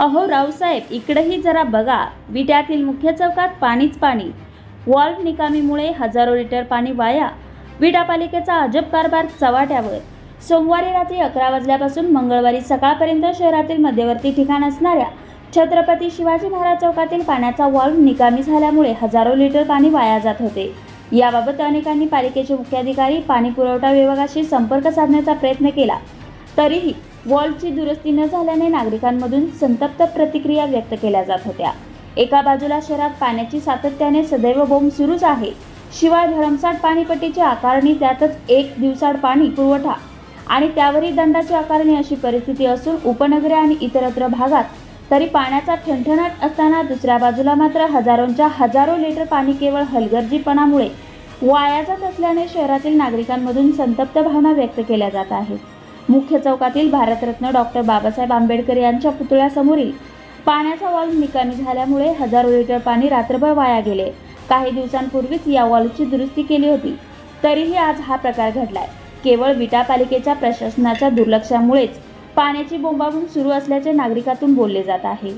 अहो रावसाहेब इकडंही जरा बघा. विट्यातील मुख्य चौकात पाणीच पाणी. वॉल्व निकामीमुळे हजारो लिटर पाणी वाया. विटा पालिकेचा अजब कारभार चव्हाट्यावर सोमवारी रात्री अकरा वाजल्यापासून मंगळवारी सकाळपर्यंत शहरातील मध्यवर्ती ठिकाण असणाऱ्या छत्रपती शिवाजी महाराज चौकातील पाण्याचा वॉल्व निकामी झाल्यामुळे हजारो लिटर पाणी वाया जात होते. याबाबत अनेकांनी पालिकेचे मुख्याधिकारी पाणी पुरवठा विभागाशी संपर्क साधण्याचा प्रयत्न केला. तरीही वॉल्वची दुरुस्ती न झाल्याने नागरिकांमधून संतप्त प्रतिक्रिया व्यक्त केल्या जात होत्या. एका बाजूला शहरात पाण्याची सातत्याने सदैव बोंब सुरूच आहे. शिवाय भरमसाठ पाणीपट्टीची आकारणी त्यातच एक दिवसाड पाणी पुरवठा आणि त्यावरही दंडाची आकारणी अशी परिस्थिती असून उपनगरे आणि इतरत्र भागात तरी पाण्याचा ठणठणाट असताना दुसऱ्या बाजूला मात्र हजारोंच्या हजारो लिटर पाणी केवळ हलगर्जीपणामुळे वाया जात असल्याने शहरातील नागरिकांमधून संतप्त भावना व्यक्त केल्या जात आहेत. मुख्य चौकातील भारतरत्न डॉक्टर बाबासाहेब आंबेडकर यांच्या पुतळ्यासमोरील पाण्याचा वॉल निकामी झाल्यामुळे हजारो लिटर पाणी रात्रभर वाया गेले. काही दिवसांपूर्वीच या वॉलची दुरुस्ती केली होती. तरीही आज हा प्रकार घडलाय. केवळ विटा पालिकेच्या प्रशासनाच्या दुर्लक्षामुळेच पाण्याची बोंबाबून सुरू असल्याचे नागरिकातून बोलले जात आहे.